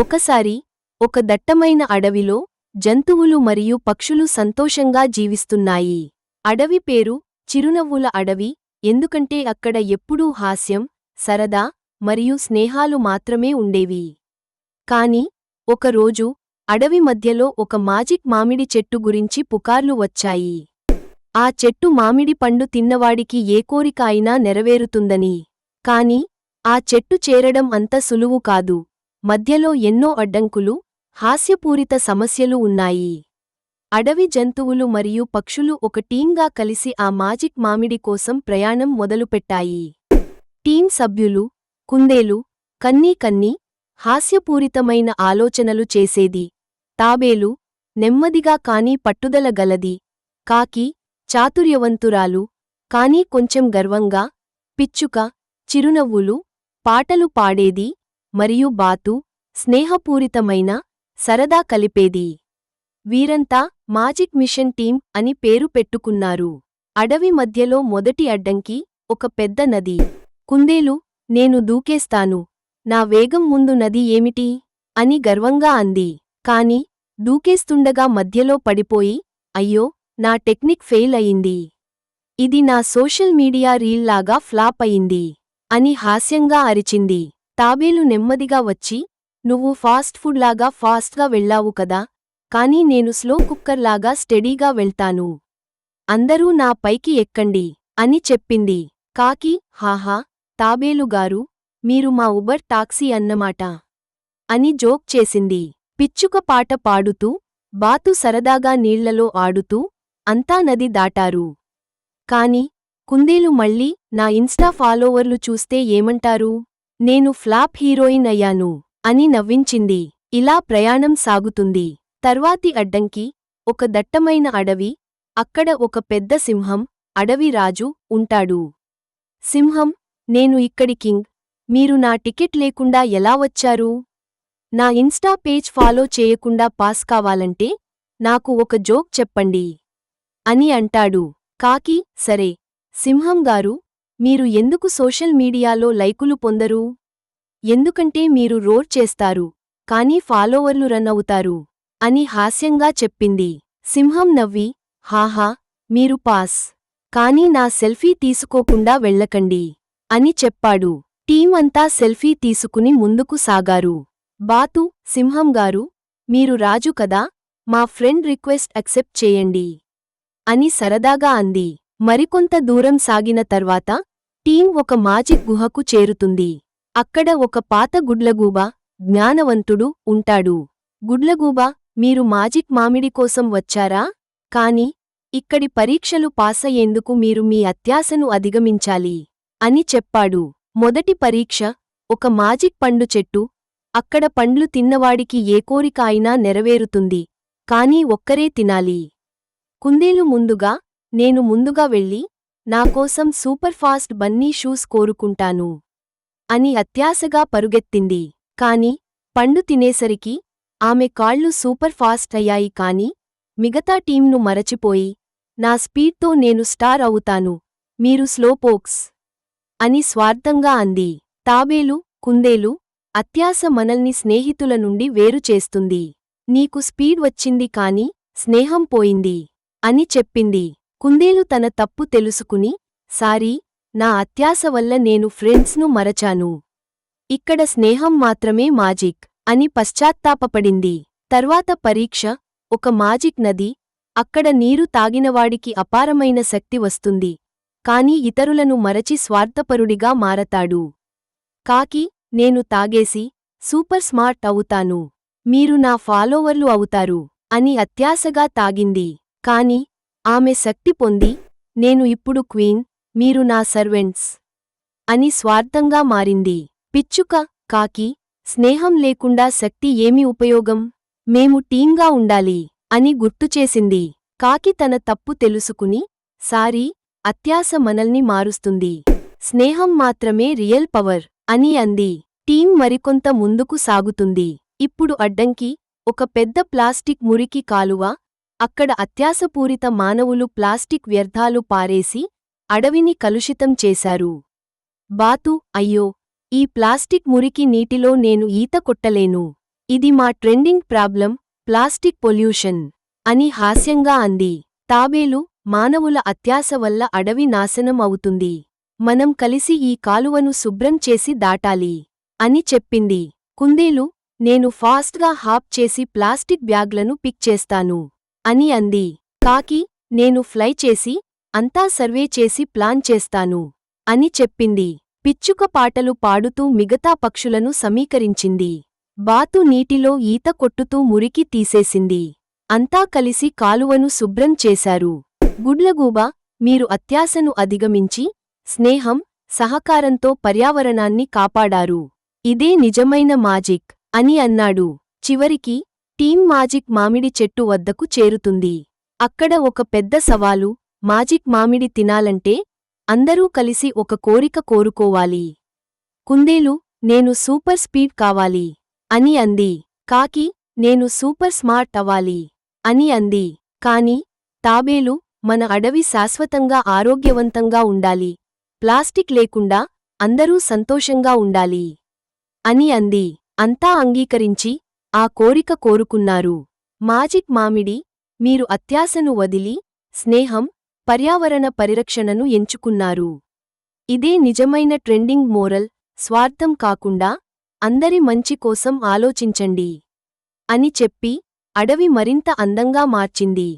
ఒకసారి ఒక దట్టమైన అడవిలో జంతువులు మరియు పక్షులు సంతోషంగా జీవిస్తున్నాయి. అడవి పేరు చిరునవ్వుల అడవి ఎందుకంటే అక్కడ ఎప్పుడూ హాస్యం సరదా మరియు స్నేహాలు మాత్రమే ఉండేవి. కాని ఒకరోజు అడవి మధ్యలో ఒక మాజిక్ మామిడి చెట్టు గురించి పుకార్లు వచ్చాయి. ఆ చెట్టు మామిడి పండు తిన్నవాడికి ఏ కోరిక అయినా నెరవేరుతుందని. కాని ఆ చెట్టు చేరడం అంత సులువు కాదు. మధ్యలో ఎన్నో అడ్డంకులు హాస్యపూరిత సమస్యలు ఉన్నాయి. అడవి జంతువులు మరియు పక్షులు ఒక టీంగా కలిసి ఆ మాజిక్ మామిడి కోసం ప్రయాణం మొదలుపెట్టాయి. టీం సభ్యులు కుందేలు కన్నీ కన్నీ హాస్యపూరితమైన ఆలోచనలు చేసేది. తాబేలు నెమ్మదిగా కాని పట్టుదల గలది. కాకి చాతుర్యవంతురాలు కాని కొంచెం గర్వంగా పిచ్చుక చిరునవ్వులు పాటలు పాడేది. మరియు బాతు స్నేహపూరితమైన సరదా కలిపేది. వీరంతా మాజిక్ మిషన్ టీం అని పేరు పెట్టుకున్నారు. అడవి మధ్యలో మొదటి అడ్డంకి ఒక పెద్ద నది. కుందేలు నేను దూకేస్తాను. నా వేగం ముందు నది ఏమిటి అని గర్వంగా అంది. కాని దూకేస్తుండగా మధ్యలో పడిపోయి అయ్యో నా టెక్నిక్ ఫెయిల్ అయింది. ఇది నా సోషల్ మీడియా రీల్లాగా ఫ్లాప్ అయింది అని హాస్యంగా అరిచింది. తాబేలు నెమ్మదిగా వచ్చి నువ్వు ఫాస్ట్ ఫుడ్ లాగా ఫాస్ట్గా వెళ్ళావు కదా కానీ నేను స్లో కుక్కర్లాగా స్టెడీగా వెళ్తాను. అందరూ నా పైకి ఎక్కండి అని చెప్పింది. కాకి హాహా తాబేలుగారు మీరు మా ఉబర్ టాక్సీ అన్నమాట అని జోక్ చేసింది. పిచ్చుక పాట పాడుతూ బాతు సరదాగా నీళ్ళలో ఆడుతూ అంతా నది దాటారు. కాని కుందేలు మళ్ళీ నా ఇన్స్టా ఫాలోవర్లు చూస్తే ఏమంటారు? నేను ఫ్లాప్ హీరోయిన్ అయ్యాను అని నవ్వించింది. ఇలా ప్రయాణం సాగుతుంది. తర్వాతి అడ్డంకి ఒక దట్టమైన అడవి అక్కడ ఒక పెద్ద సింహం అడవి రాజు ఉంటాడు. సింహం నేను ఇక్కడి కింగ్ మీరు నా టికెట్ లేకుండా ఎలా వచ్చారు? నా ఇన్స్టా పేజ్ ఫాలో చేయకుండా పాస్ కావాలంటే నాకు ఒక జోక్ చెప్పండి అని అంటాడు. కాకి సరే. సింహం గారు మీరు ఎందుకు సోషల్ మీడియాలో లైకులు పొందరు? ఎందుకంటే మీరు రోర్ చేస్తారు కానీ ఫాలోవర్లు రన్ అవుతారు అని హాస్యంగా చెప్పింది. సింహం నవ్వి హాహా మీరు పాస్. కానీ నా సెల్ఫీ తీసుకోకుండా వెళ్ళకండి అని చెప్పాడు. టీం అంతా సెల్ఫీ తీసుకుని ముందుకు సాగారు. బాతు సింహం గారు మీరు రాజు కదా మా ఫ్రెండ్ రిక్వెస్ట్ అక్సెప్ట్ చేయండి అని సరదాగా అంది. మరికొంత దూరం సాగిన తర్వాత టీం ఒక మాజిక్ గుహకు చేరుతుంది. అక్కడ ఒక పాత గుడ్లగూబ జ్ఞానవంతుడు ఉంటాడు. గుడ్లగూబ మీరు మాజిక్ మామిడి కోసం వచ్చారా? కాని ఇక్కడి పరీక్షలు పాసయ్యేందుకు మీరు మీ అత్యాశను అధిగమించాలి అని చెప్పాడు. మొదటి పరీక్ష ఒక మాజిక్ పండు చెట్టు అక్కడ పండ్లు తిన్నవాడికి ఏ కోరిక అయినా నెరవేరుతుంది. కానీ ఒక్కరే తినాలి. కుందేలు ముందుగా నేను ముందుగా వెళ్ళి నాకోసం సూపర్ఫాస్ట్ బన్నీ షూస్ కోరుకుంటాను అని అత్యాశగా పరుగెత్తింది. కాని పండు తినేసరికి ఆమె కాళ్ళు సూపర్ఫాస్ట్ అయ్యాయి కాని మిగతా టీంను మరచిపోయి నా స్పీడ్తో నేను స్టార్ అవుతాను. మీరు స్లోపోక్స్ అని స్వార్థంగా అంది. తాబేలు కుందేలు అత్యాశ మనల్ని స్నేహితుల నుండి వేరు చేస్తుంది. నీకు స్పీడ్ వచ్చింది కాని స్నేహం పోయింది అని చెప్పింది. కుందేలు తన తప్పు తెలుసుకుని సారీ నా అత్యాస వల్ల నేను ఫ్రెండ్స్ను మరచాను. ఇక్కడ స్నేహం మాత్రమే మాజిక్ అని పశ్చాత్తాపపడింది. తర్వాత పరీక్ష ఒక మాజిక్ నది అక్కడ నీరు తాగినవాడికి అపారమైన శక్తి వస్తుంది. కాని ఇతరులను మరచి స్వార్థపరుడిగా మారతాడు. కాకి నేను తాగేసి సూపర్ స్మార్ట్ అవుతాను. మీరు నా ఫాలోవర్లు అవుతారు అని అత్యాశగా తాగింది. కాని ఆమె శక్తి పొంది నేను ఇప్పుడు క్వీన్ మీరు నా సర్వెంట్స్ అని స్వార్థంగా మారింది. పిచ్చుక కాకి స్నేహం లేకుండా శక్తి ఏమి ఉపయోగం? మేము టీంగా ఉండాలి అని గుర్తుచేసింది కాకి తన తప్పు తెలుసుకుని సారీ అత్యాశ మనల్ని మారుస్తుంది. స్నేహం మాత్రమే రియల్ పవర్ అని అంది. టీం మరికొంత ముందుకు సాగుతుంది. ఇప్పుడు అడ్డంకి ఒక పెద్ద ప్లాస్టిక్ మురికి కాలువ అక్కడ అత్యాసపూరిత మానవులు ప్లాస్టిక్ వ్యర్థాలు పారేసి అడవిని కలుషితం చేశారు. బాతు అయ్యో! ఈ ప్లాస్టిక్ మురికి నీటిలో నేను ఈత కొట్టలేను. ఇది మా ట్రెండింగ్ ప్రాబ్లం ప్లాస్టిక్ పొల్యూషన్ అని హాస్యంగా అంది. తాబేలు మానవుల అత్యాశ వల్ల అడవి నాశనం అవుతుంది. మనం కలిసి ఈ కాలువను శుభ్రం చేసి దాటాలి అని చెప్పింది. కుందేలు నేను ఫాస్ట్గా హాప్ చేసి ప్లాస్టిక్ బ్యాగ్లను పిక్ చేస్తాను. అని అంది. కాకి నేను ఫ్లై చేసి అంతా సర్వే చేసి ప్లాన్ చేస్తాను అని చెప్పింది. పిచ్చుక పాటలు పాడుతూ మిగతా పక్షులను సమీకరించింది. బాతు నీటిలో ఈత కొట్టుతూ మురికి తీసేసింది. అంతా కలిసి కాలువను శుభ్రం చేశారు. గుడ్లగూబ మీరు అత్యాశను అధిగమించి స్నేహం సహకారంతో పర్యావరణాన్ని కాపాడారు. ఇదే నిజమైన మాజిక్ అని అన్నాడు. చివరికి టీం మాజిక్ మామిడి చెట్టు వద్దకు చేరుతుంది. అక్కడ ఒక పెద్ద సవాలు మాజిక్ మామిడి తినాలంటే అందరూ కలిసి ఒక కోరిక కోరుకోవాలి. కుందేలు నేను సూపర్ స్పీడ్ కావాలి అని అంది. కాకి నేను సూపర్ స్మార్ట్ అవ్వాలి అని అంది. కాని తాబేలు మన అడవి శాశ్వతంగా ఆరోగ్యవంతంగా ఉండాలి. ప్లాస్టిక్ లేకుండా అందరూ సంతోషంగా ఉండాలి అని అంది. అంతా అంగీకరించి ఆ కోరిక కోరుకున్నారు. మాజిక్ మామిడి మీరు అత్యాశను వదిలి స్నేహం పర్యావరణ పరిరక్షణను ఎంచుకున్నారు. ఇదే నిజమైన ట్రెండింగ్ మోరల్ స్వార్థం కాకుండా అందరి మంచి కోసం ఆలోచించండి. అని చెప్పి అడవి మరింత అందంగా మార్చింది.